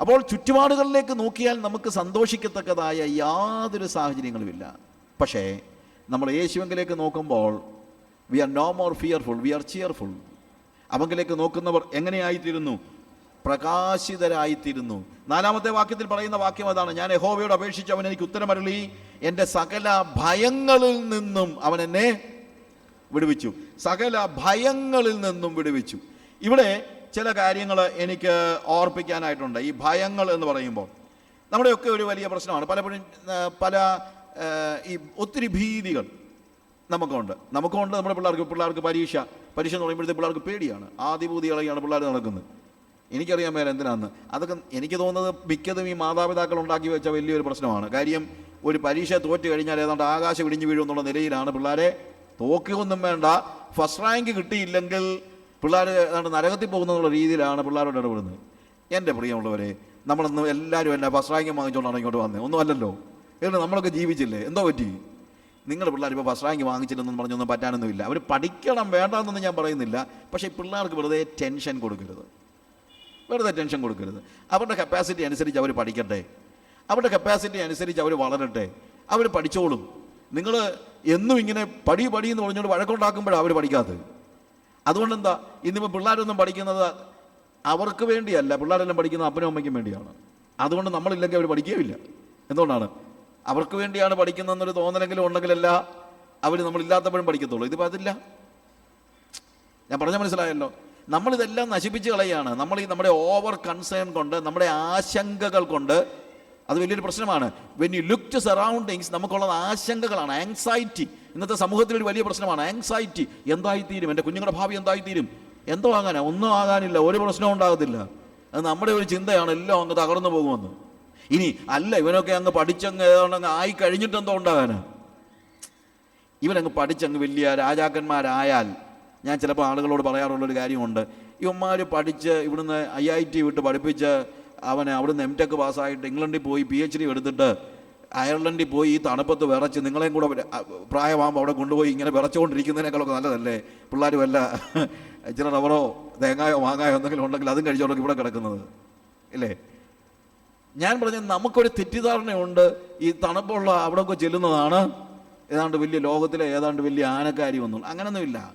അപ്പോൾ ചുറ്റുപാടുകളിലേക്ക് നോക്കിയാൽ നമുക്ക് സന്തോഷിക്കത്തക്കതായ യാതൊരു സാഹചര്യങ്ങളുമില്ല. പക്ഷേ നമ്മൾ യേശുവെങ്കിലേക്ക് നോക്കുമ്പോൾ we are no more fearful we are cheerful അവങ്കിലേക്ക് നോക്കുന്നവർ എങ്ങനെയായിത്തീരുന്നു? പ്രകാശിതരായിത്തീരുന്നു. നാലാമത്തെ വാക്യത്തിൽ പറയുന്ന വാക്യം അതാണ് ഞാൻ യഹോവയോട് അപേക്ഷിച്ച് അവൻ എനിക്ക് ഉത്തരമരളി. എന്റെ സകല ഭയങ്ങളിൽ നിന്നും അവൻ എന്നെ വിടുവിച്ചു. സകല ഭയങ്ങളിൽ നിന്നും വിടുവിച്ചു. ഇവിടെ ചില കാര്യങ്ങൾ എനിക്ക് ഓർപ്പിക്കാനായിട്ടുണ്ട്. ഈ ഭയങ്ങൾ എന്ന് പറയുമ്പോൾ നമ്മുടെയൊക്കെ ഒരു വലിയ പ്രശ്നമാണ്. പലപ്പോഴും പല ഈ ഒത്തിരി ഭീതികൾ നമുക്കുണ്ട്. നമുക്കുണ്ട് നമ്മുടെ പിള്ളേർക്ക്. പിള്ളേർക്ക് പരീക്ഷ പരീക്ഷ എന്ന് പറയുമ്പോഴത്തെ പിള്ളേർക്ക് പേടിയാണ്. ആദിഭൂതി ഇളകിയാണ് പിള്ളേർ നടക്കുന്നത്. എനിക്കറിയാൻ മേലെ എന്തിനാന്ന്. അതൊക്കെ എനിക്ക് തോന്നുന്നത് മിക്കതും ഈ മാതാപിതാക്കൾ ഉണ്ടാക്കി വെച്ച വലിയൊരു പ്രശ്നമാണ്. കാര്യം ഒരു പരീക്ഷ തോറ്റു കഴിഞ്ഞാൽ ഏതാണ്ട് ആകാശം ഇടിഞ്ഞു വീഴുമെന്നുള്ള നിലയിലാണ് പിള്ളേരെ തോക്കുകയൊന്നും വേണ്ട. ഫസ്റ്റ് റാങ്ക് കിട്ടിയില്ലെങ്കിൽ പിള്ളേർ ഏതാണ്ട് നരകത്തിൽ പോകുന്നുള്ള രീതിയിലാണ് പിള്ളേരോട് ഇടപെടുന്നത്. എന്റെ പ്രിയമുള്ളവരെ നമ്മളൊന്ന് എല്ലാവരും എന്നെ ഫസ്റ്റ് വാങ്ങിച്ചുകൊണ്ടാണ് ഇങ്ങോട്ട് വന്നത്. ഒന്നും അല്ലല്ലോ എന്നിട്ട് നമ്മളൊക്കെ ജീവിച്ചില്ലേ? എന്തോ പറ്റി? നിങ്ങൾ പിള്ളേർ ഇപ്പോൾ ഫസ്റ്റ് വാങ്ങിച്ചില്ലെന്നൊന്നും വാങ്ങിച്ചില്ലെന്നും പറഞ്ഞൊന്നും പറ്റാനൊന്നുമില്ല. അവർ പഠിക്കണം വേണ്ട എന്നൊന്നും ഞാൻ പറയുന്നില്ല. പക്ഷേ പിള്ളേർക്ക് വെറുതെ ടെൻഷൻ കൊടുക്കരുത്. വെറുതെ ടെൻഷൻ കൊടുക്കരുത്. അവരുടെ കപ്പാസിറ്റി അനുസരിച്ച് അവർ പഠിക്കട്ടെ. അവരുടെ കപ്പാസിറ്റി അനുസരിച്ച് അവർ വളരട്ടെ. അവർ പഠിച്ചോളും. നിങ്ങൾ എന്നും ഇങ്ങനെ പടി പടി എന്ന് പറഞ്ഞുകൊണ്ട് വഴക്കുണ്ടാക്കുമ്പോഴാണ് അവർ പഠിക്കാത്തത്. അതുകൊണ്ട് എന്താ ഇന്നിപ്പോൾ പിള്ളേരൊന്നും പഠിക്കുന്നത് അവർക്ക് വേണ്ടിയല്ല പിള്ളേരെല്ലാം പഠിക്കുന്നത് അപ്പനും അമ്മയ്ക്കും വേണ്ടിയാണ്. അതുകൊണ്ട് നമ്മളില്ലെങ്കിൽ അവർ പഠിക്കുകയില്ല എന്തുകൊണ്ടാണ്? അവർക്ക് വേണ്ടിയാണ് പഠിക്കുന്നതെന്നൊരു തോന്നലെങ്കിലും ഉണ്ടെങ്കിലല്ല അവർ നമ്മളില്ലാത്തപ്പോഴും പഠിക്കത്തുള്ളൂ. ഇതിപ്പോൾ അതില്ല. ഞാൻ പറഞ്ഞ മനസ്സിലായല്ലോ. നമ്മളിതെല്ലാം നശിപ്പിച്ച് കളയാണ്. നമ്മൾ ഈ നമ്മുടെ ഓവർ കൺസേൺ കൊണ്ട് നമ്മുടെ ആശങ്കകൾ കൊണ്ട് അത് വലിയൊരു പ്രശ്നമാണ്. When you look to surroundings നമുക്കുള്ളത് ആശങ്കകളാണ്. ആങ്സൈറ്റി ഇന്നത്തെ സമൂഹത്തിൽ ഒരു വലിയ പ്രശ്നമാണ്. ആങ്സൈറ്റി എന്തായിത്തീരും? എന്റെ കുഞ്ഞുങ്ങളുടെ ഭാവി എന്തായിത്തീരും? എന്തോ ആകാനാ? ഒന്നും ആകാനില്ല. ഒരു പ്രശ്നവും ഉണ്ടാകത്തില്ല. അത് നമ്മുടെ ഒരു ചിന്തയാണ്. എല്ലാം അങ്ങ് തകർന്നു പോകുമെന്ന്. ഇനി അല്ല ഇവനൊക്കെ അങ്ങ് പഠിച്ചങ്ങ് ഏതാണ്ട് അങ്ങ് ആയി കഴിഞ്ഞിട്ട് എന്തോ ഉണ്ടാകാനാ? ഇവനങ്ങ് പഠിച്ചങ്ങ് വലിയ രാജാക്കന്മാരായാൽ ഞാൻ ചിലപ്പോൾ ആളുകളോട് പറയാറുള്ളൊരു കാര്യമുണ്ട്. ഇവന്മാർ പഠിച്ച് ഇവിടുന്ന് ഐ ഐ ടി വിട്ട് പഠിപ്പിച്ച് അവനെ അവിടുന്ന് എം ടെക് പാസ്സായിട്ട് ഇംഗ്ലണ്ടിൽ പോയി പി എച്ച് ഡി എടുത്തിട്ട് അയർലൻഡിൽ പോയി ഈ തണുപ്പത്ത് വിറച്ച് നിങ്ങളെയും കൂടെ പ്രായമാകുമ്പോൾ അവിടെ കൊണ്ടുപോയി ഇങ്ങനെ വിറച്ചുകൊണ്ടിരിക്കുന്നതിനേക്കാളൊക്കെ നല്ലതല്ലേ? പിള്ളേർ വല്ല ഇച്ചിരി റബ്ബറോ തേങ്ങായോ മാങ്ങായോ എന്തെങ്കിലും ഉണ്ടെങ്കിൽ അതും കഴിച്ചോണ്ടൊക്കെ ഇവിടെ കിടക്കുന്നത്. ഇല്ലേ? ഞാൻ പറഞ്ഞ നമുക്കൊരു തെറ്റിദ്ധാരണയുണ്ട്. ഈ തണുപ്പുള്ള അവിടെയൊക്കെ ചെല്ലുന്നതാണ്. ഏതാണ്ട് വലിയ ലോകത്തിലെ ഏതാണ്ട് വലിയ ആനക്കാരി ഒന്നും. അങ്ങനൊന്നുമില്ല.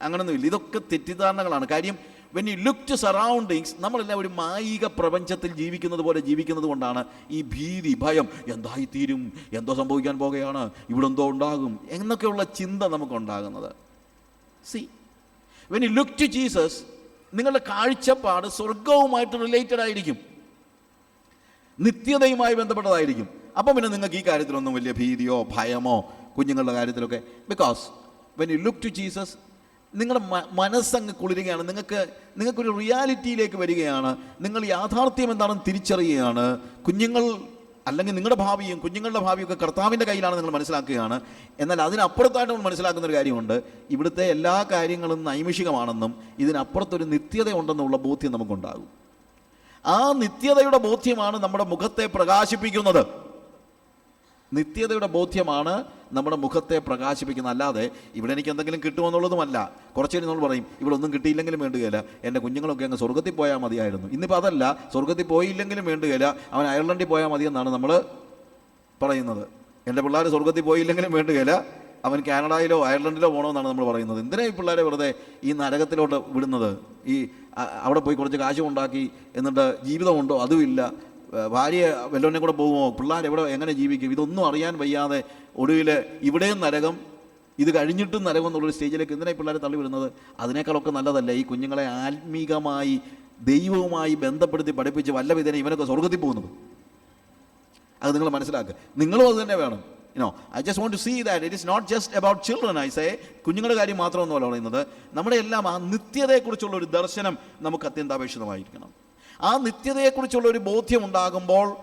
അങ്ങനൊന്നുമില്ല. ഇതൊക്കെ തെറ്റിദ്ധാരണകളാണ്. കാര്യം when you look to surroundings നമ്മളെല്ലാം ഒരു മായിക പ്രപഞ്ചത്തിൽ ജീവിക്കുന്നത് പോലെ ജീവിക്കുന്നത് കൊണ്ടാണ് ഈ ഭീതി ഭയം എന്തായിത്തീരും എന്തോ സംഭവിക്കാൻ പോകുകയാണ് ഇവിടെ എന്തോ ഉണ്ടാകും എന്നൊക്കെയുള്ള ചിന്ത നമുക്കുണ്ടാകുന്നത്. See when you look to Jesus നിങ്ങളുടെ കാഴ്ചപ്പാട് സ്വർഗവുമായിട്ട് റിലേറ്റഡ് ആയിരിക്കും. നിത്യതയുമായി ബന്ധപ്പെട്ടതായിരിക്കും. അപ്പം പിന്നെ നിങ്ങൾക്ക് ഈ കാര്യത്തിലൊന്നും വലിയ ഭീതിയോ ഭയമോ കുഞ്ഞുങ്ങളുടെ കാര്യത്തിലൊക്കെ because when you look to Jesus നിങ്ങളുടെ മനസ്സങ്ങ് കുളിരുകയാണ്. നിങ്ങൾക്ക് നിങ്ങൾക്കൊരു റിയാലിറ്റിയിലേക്ക് വരികയാണ്. നിങ്ങൾ യാഥാർത്ഥ്യം എന്താണെന്ന് തിരിച്ചറിയുകയാണ്. കുഞ്ഞുങ്ങൾ അല്ലെങ്കിൽ നിങ്ങളുടെ ഭാവിയും കുഞ്ഞുങ്ങളുടെ ഭാവിയൊക്കെ കർത്താവിന്റെ കയ്യിലാണ് നിങ്ങൾ മനസ്സിലാക്കുകയാണ്. എന്നാൽ അതിനപ്പുറത്തായിട്ട് നമ്മൾ മനസ്സിലാക്കുന്ന ഒരു കാര്യമുണ്ട്. ഇവിടുത്തെ എല്ലാ കാര്യങ്ങളും നൈമിഷികമാണെന്നും ഇതിനപ്പുറത്തൊരു നിത്യത ഉണ്ടെന്നുള്ള ബോധ്യം നമുക്കുണ്ടാകും. ആ നിത്യതയുടെ ബോധ്യമാണ് നമ്മുടെ മുഖത്തെ പ്രകാശിപ്പിക്കുന്നത്. നിത്യതയുടെ ബോധ്യമാണ് നമ്മുടെ മുഖത്തെ പ്രകാശിപ്പിക്കുന്നത്. അല്ലാതെ ഇവിടെ എനിക്ക് എന്തെങ്കിലും കിട്ടുമെന്നുള്ളതുമല്ല. കുറച്ച് കഴിഞ്ഞ് നമ്മൾ പറയും ഇവിടെ ഒന്നും കിട്ടിയില്ലെങ്കിലും വേണ്ടുകയില്ല എന്റെ കുഞ്ഞുങ്ങളൊക്കെ അങ്ങ് സ്വർഗത്തിൽ പോയാൽ മതിയായിരുന്നു. ഇന്നിപ്പോൾ അതല്ല. സ്വർഗത്തിൽ പോയില്ലെങ്കിലും വേണ്ടുകയില്ല അവൻ അയർലൻഡിൽ പോയാൽ മതിയെന്നാണ് നമ്മൾ പറയുന്നത്. എന്റെ പിള്ളേർ സ്വർഗത്തിൽ പോയില്ലെങ്കിലും വേണ്ടുകയില്ല അവൻ കാനഡയിലോ അയർലൻഡിലോ പോകണമെന്നാണ് നമ്മൾ പറയുന്നത്. എന്തിനാ ഈ പിള്ളേരെ വെറുതെ ഈ നരകത്തിലോട്ട് വിടുന്നത്? ഈ അവിടെ പോയി കുറച്ച് കാശും ഉണ്ടാക്കി എന്നിട്ട് ജീവിതമുണ്ടോ? അതുമില്ല. ഭാര്യ വല്ലവനെ കൂടെ പോകുമോ? പിള്ളേർ എവിടെ എങ്ങനെ ജീവിക്കും? ഇതൊന്നും അറിയാൻ വയ്യാതെ ഒടുവിൽ ഇവിടെയും നരകം ഇത് കഴിഞ്ഞിട്ടും നരകം എന്നുള്ളൊരു സ്റ്റേജിലേക്ക് എന്തിനാണ് പിള്ളേരെ തള്ളിവിടുന്നത്? അതിനേക്കാളൊക്കെ നല്ലതല്ല ഈ കുഞ്ഞുങ്ങളെ ആത്മീകമായി ദൈവവുമായി ബന്ധപ്പെടുത്തി പഠിപ്പിച്ച് വല്ല വിധേന ഇവനൊക്കെ സ്വർഗത്തിൽ പോകുന്നത്? അത് നിങ്ങൾ മനസ്സിലാക്കുക നിങ്ങളും അത് തന്നെ വേണം. You know I just want to see that it is not just about children I say കുഞ്ഞുങ്ങളുടെ കാര്യം മാത്രമൊന്നുമല്ല പറയുന്നത്. നമ്മുടെ എല്ലാം ആ നിത്യതയെക്കുറിച്ചുള്ള ഒരു ദർശനം നമുക്ക് അത്യന്താപേക്ഷിതമായിരിക്കണം. ആ നിത്യതയെക്കുറിച്ചുള്ള ഒരു ബോധ്യം ഉണ്ടാകുമ്പോൾ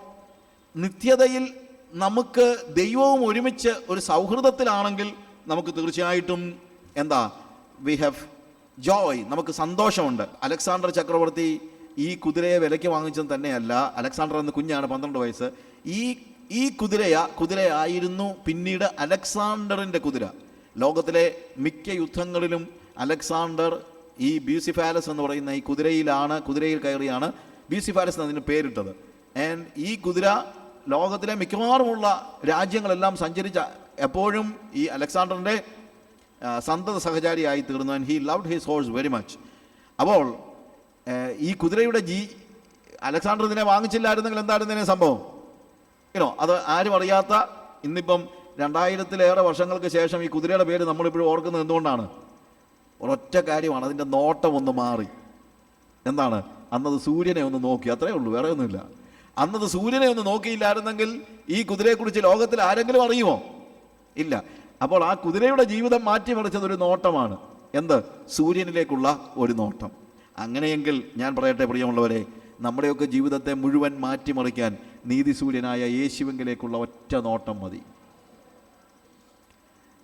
നിത്യതയിൽ നമുക്ക് ദൈവവും ഒരുമിച്ച് ഒരു സൗഹൃദത്തിലാണെങ്കിൽ നമുക്ക് തീർച്ചയായിട്ടും എന്താ വി ഹാവ് ജോയ് നമുക്ക് സന്തോഷമുണ്ട്. അലക്സാണ്ടർ ചക്രവർത്തി ഈ കുതിരയെ വിലയ്ക്ക് വാങ്ങിച്ചത് തന്നെയല്ല. അലക്സാണ്ടർ എന്ന കുഞ്ഞാണ് പന്ത്രണ്ട് വയസ്സ്. ഈ ഈ കുതിരയ കുതിരയായിരുന്നു പിന്നീട് അലക്സാണ്ടറിന്റെ കുതിര. ലോകത്തിലെ മിക്ക യുദ്ധങ്ങളിലും അലക്സാണ്ടർ ഈ ബ്യൂസിഫാലസ് എന്ന് പറയുന്ന ഈ കുതിരയിലാണ് കുതിരയിൽ കയറിയാണ് ബി സി ഫാരസ് എന്നതിന് പേരിട്ടത്. ആൻഡ് ഈ കുതിര ലോകത്തിലെ മിക്കവാറുമുള്ള രാജ്യങ്ങളെല്ലാം സഞ്ചരിച്ച എപ്പോഴും ഈ അലക്സാണ്ടറിന്റെ സന്തത സഹചാരിയായി തീർന്നു. And he loved his horse very much അപ്പോൾ ഈ കുതിരയുടെ ജീ അലക്സാണ്ടർ ഇതിനെ വാങ്ങിച്ചില്ലായിരുന്നെങ്കിൽ എന്തായിരുന്നു ഇതിനെ സംഭവം? ഇനോ അത് ആരും അറിയാത്ത ഇന്നിപ്പം രണ്ടായിരത്തിലേറെ വർഷങ്ങൾക്ക് ശേഷം ഈ കുതിരയുടെ പേര് നമ്മളിപ്പോഴും ഓർക്കുന്നത് എന്തുകൊണ്ടാണ്? ഒരൊറ്റ കാര്യമാണ് അതിന്റെ നോട്ടം ഒന്ന് മാറി. എന്താണ്? അന്നത് സൂര്യനെ ഒന്ന് നോക്കി. അത്രേ ഉള്ളൂ വേറെ ഒന്നുമില്ല. അന്നത് സൂര്യനെ ഒന്ന് നോക്കിയില്ലായിരുന്നെങ്കിൽ ഈ കുതിരയെക്കുറിച്ച് ലോകത്തിൽ ആരെങ്കിലും അറിയുമോ? ഇല്ല. അപ്പോൾ ആ കുതിരയുടെ ജീവിതം മാറ്റിമറിച്ചത് ഒരു നോട്ടമാണ്. എന്ത്? സൂര്യനിലേക്കുള്ള ഒരു നോട്ടം. അങ്ങനെയെങ്കിൽ ഞാൻ പറയട്ടെ പ്രിയമുള്ളവരെ നമ്മുടെയൊക്കെ ജീവിതത്തെ മുഴുവൻ മാറ്റിമറിക്കാൻ നീതിസൂര്യനായ യേശുവെങ്കിലേക്കുള്ള ഒറ്റ നോട്ടം മതി.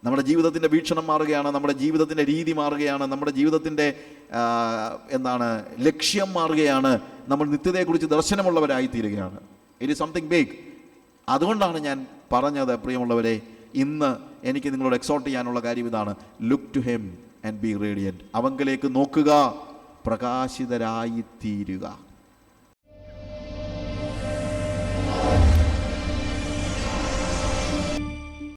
നമ്മുടെ ജീവിതത്തിന്റെ വീക്ഷണം മാറുകയാണ് നമ്മുടെ ജീവിതത്തിന്റെ രീതി മാറുകയാണ് നമ്മുടെ ജീവിതത്തിന്റെ എന്താണ് ലക്ഷ്യം മാറുകയാണ്. നമ്മൾ നിത്യതയെക്കുറിച്ച് ദർശനമുള്ളവരായി തീരുകയാണ് ഇറ്റ് ഇസ് സംതിങ് ബിഗ് അതുകൊണ്ടാണ് ഞാൻ പറഞ്ഞത് പ്രിയമുള്ളവരെ ഇന്ന് എനിക്ക് നിങ്ങളോട് എക്സോട്ട് ചെയ്യാനുള്ള കാര്യം ഇതാണ്. Look to him and be radiant അവങ്കിലേക്ക് നോക്കുക പ്രകാശിതരായി തീരുക